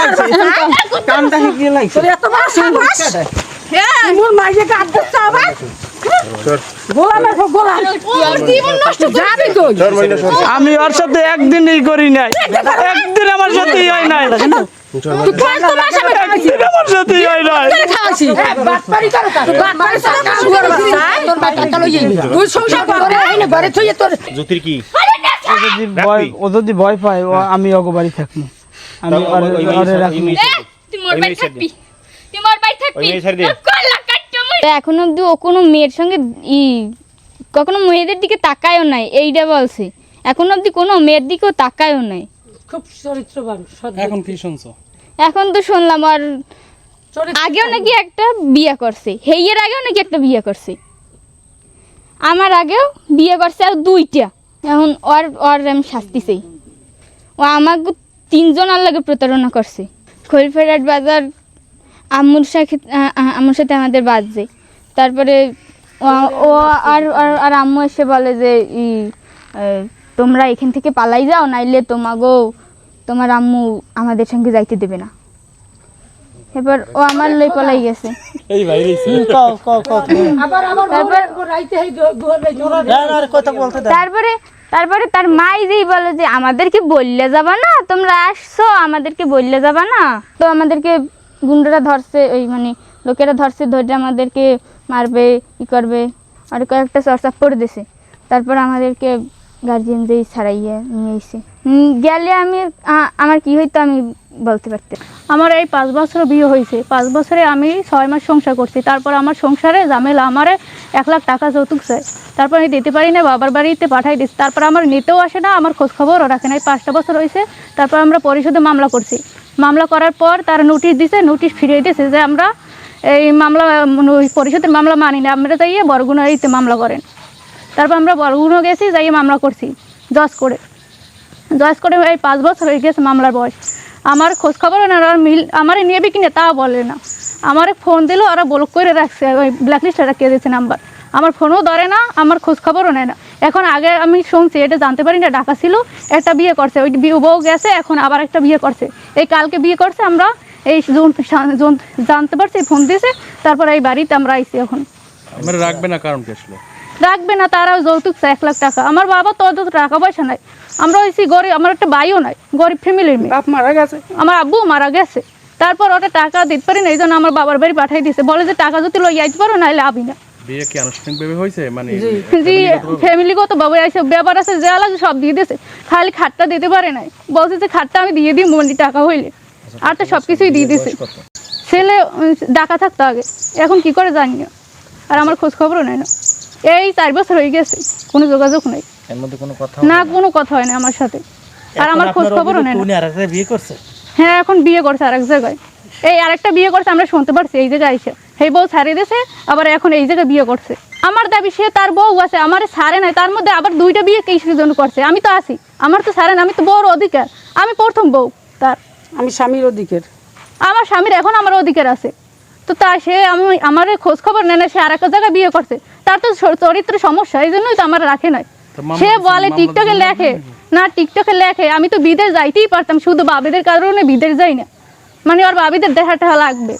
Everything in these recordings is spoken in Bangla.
লাগছে। এত বড় মোর মাইয়ে আমি ওর সাথে একদিনই করি নাই। একদিন আমার সাথেই হয় নাই। একদিন আমার সাথেই হয় নাই। করো করে করে? জ্যোতির কি? ও যদি ভয় ও পায় ও আমি অগো বাড়ি থাকব। আমি এখন অব্দি ও কোনো মেয়ের সঙ্গে ই কখনো মেয়েদের দিকে তাকায়ও নাই এইটা বলছে। এখন অব্দি কোনো মেয়ের দিকেও তাকায়ও নাই। খুব চরিত্রবান এখন কি শুনছো? এখন তো শুনলাম আর আগেও নাকি একটা বিয়ে করছে হেইয়ের আগেও নাকি একটা বিয়ে করছে। আমার আগেও বিয়ে করছে আর দুইটা। এখন ওর ওর আমি শাস্তি চাই। ও আমাকে তিনজন আর লাগে প্রতারণা করছে। খৈলফেরাট বাজার আম্মুর সাথে আ- আ- আম্মুর সাথে আমাদের বাজছে তারপরে ও- আর আর- আম্মু এসে বলে যে ই তোমরা এখান থেকে পালাই যাও নাইলে তোমাগো তোমার আম্মু আমাদের সঙ্গে যাইতে দেবে না। এবার ও আমার লই পলাই গেছে। এই ভাই আবার আবার তারপর রাইতে হেই দুয়ারে জোরা তারপরে তারপরে তার মাই যেই বলে যে, আমাদেরকে বললে যাবা না? তোমরা আসছো, আমাদেরকে বললে যাবা না? তো আমাদেরকে গুন্ডরা ধরছে, ওই মানে লোকেরা ধরছে, ধরে আমাদেরকে মারবে, ই করবে, আর কয়েকটা চর্চা করে দিছে। তারপর আমাদেরকে গার্জিয়ান যেই ছাড়াইয়া নিয়ে এসে গেলে আমি আমার কি হইতো আমি বলতে পারতাম আমার এই পাঁচ বছর বিয়ে হয়েছে। পাঁচ বছরে আমি ছয় মাস সংসার করছি। তারপর আমার সংসারে ঝামেলা। আমারে এক লাখ টাকা যৌতুক চাই। তারপর আমি দিতে পারি না, বাবার বাড়িতে পাঠাই দিচ্ছি তারপর আমার নিতেও আসে না, আমার খোঁজ খবরও রাখে না। এই পাঁচটা বছর হয়েছে। তারপর আমরা পরিশোধে মামলা করছি। মামলা করার পর তার নোটিশ দিছে, নোটিশ ফিরিয়ে দিয়েছে যে আমরা এই মামলা পরিশোধের মামলা মানি না। আমরা যাইয়ে বরগুনারিতে মামলা করেন। তারপর আমরা বরগুনো গেছি, যাইয়ে মামলা করছি, জজ করে। জজ করে এই পাঁচ বছর হয়ে গেছে মামলার বয়স। আমার খোঁজ খবর না, আর মিল, আমারে নেবে কিনে তা বলে না। আমারে ফোন দিল ওরা ব্লক করে রাখছে, ওই ব্ল্যাক লিস্টে রাখিয়ে দিয়েছে নাম্বার আমার ফোনও ধরে না, আমার খোঁজ খবরও নেয় না। এখন আগে আমি শুনছি, এটা জানতে পারি না ডাকা ছিল, একটা বিয়ে করছে, ওই বিয়ে বউ গেছে, এখন আবার একটা বিয়ে করছে। এই কালকে বিয়ে করছে, আমরা এই জুন- জুন- জানতে পারছি, ফোন দিয়েছে, তারপর এই বাড়িতে আমরা আইছি এখন। রাখবে না কারণ কি রাখবে না তারাও যৌতুক চায় এক লাখ টাকা। আমার বাবা তো অত টাকা পয়সা নাই। আমরা হয়েছি গরিব আমার একটা ভাইও নাই গরিব ফ্যামিলির মেয়ে। বাপ মারা গেছে। আমার আব্বু মারা গেছে। তারপর ওটা টাকা দিতে পারি না এই জন্য আমার বাবার বাড়ি পাঠাই দিছে। বলে যে টাকা যদি লই আইতে পারো নাহলে আবি না। বিয়ে কি আনুষ্ঠানিকভাবে হয়েছে মানে জি। ফ্যামিলিগত বাবু আছে ব্যাপার আছে যা লাগে সব দিয়ে দিয়েছে খালি খাটটা দিতে পারে নাই। বলছে যে খাটটা আমি দিয়ে দিই মন্ডি টাকা হইলে। আর তো সব কিছুই দিয়ে দিছে। ছেলে ডাকা থাকতো আগে। এখন কি করে জানি না। আর আমার খোঁজ খবরও নেই না। এই চার বছর হয়ে গেছে কোনো যোগাযোগ নেই। এর মধ্যে কোনো কথা না কোনো কথা হয় না আমার সাথে। আর আমার খোঁজ খবরও নেই উনি বিয়ে করছে? হ্যাঁ এখন বিয়ে করছে আরেক জায়গায়। এই আরেকটা বিয়ে করছে আমরা শুনতে পারছি এই জায়গায় এসে। সেই বউ ছাড়িয়ে দিয়েছে আবার এখন এই জায়গায় বিয়ে করছে। আমার দাবি সে তার বউ আছে আমার ছাড়ে নাই তার মধ্যে আবার দুইটা বিয়ে কিসের জন্য করছে। আমি তো আছি আমার তো ছাড়ে না আমি তো বউর অধিকার। আমি প্রথম বউ তার। আমি স্বামীর অধিকার। আমার স্বামীর এখন আমার অধিকার আছে। তো তা সে আমি আমার খোঁজ খবর নেয় না সে আর একটা জায়গায় বিয়ে করছে। তার তো চরিত্র সমস্যা এই জন্যই তো আমার রাখে নাই। সে বলে টিকটকে লেখে। না টিকটকে লেখে। আমি তো বিদেশ যাইতেই পারতাম শুধু বাবিদের কারণে বিদেশ যাই না। মানে ওর বাবিদের দেখাটা লাগবে।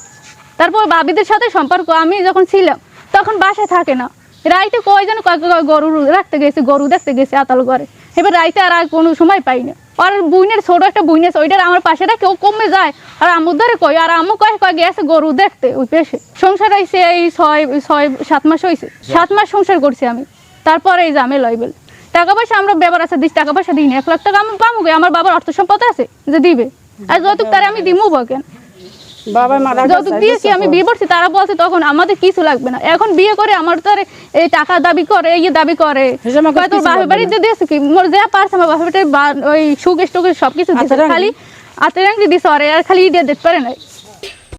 তারপর বাবিদের সাথে সম্পর্ক আমি যখন ছিলাম তখন বাসায় থাকে না। রাইতে কয় যেন কয়- কয় গরু রাখতে গেছে গরু দেখতে গেছে আতাল ঘরে। এবার রাইতে আর আর কোনো সময় পাই না। আর বুইনের ছোট একটা বুইনের ওইটার আমার পাশে কেউ কমে যায়। আর আম্মুর ধরে কয় আর আম্মু কয় কয় গেছে গরু দেখতে ওই পেশে। সংসার হয়েছে এই ছয় ছয় সাত মাস হয়েছে সাত মাস সংসার করছি আমি। তারপরে এই জামে লইবেল টাকা পয়সা আমরা ব্যবহার আছে দিচ্ছি টাকা পয়সা দিই না এক লাখ টাকা আমি পামুগে আমার বাবার অর্থ সম্পদ আছে যে দিবে। আর যৌতুক তারা আমি দিমু কেন বাবা মারা যৌতুক দিয়েছি আমি বিয়ে করছি তারা বলছে তখন আমাদের কিছু লাগবে না। এখন বিয়ে করে আমার তো আর এই টাকা দাবি করে এই দাবি করে। তোর বাপের বাড়িতে দিয়েছে কি? মোর যা পারছে আমার বাপের বাড়িতে বা- ওই সুকেশ টুকেশ সব দিয়েছে খালি আতেরাঙ্গি দিছে আর খালি ইডিয়া দেখতে পারে নাই।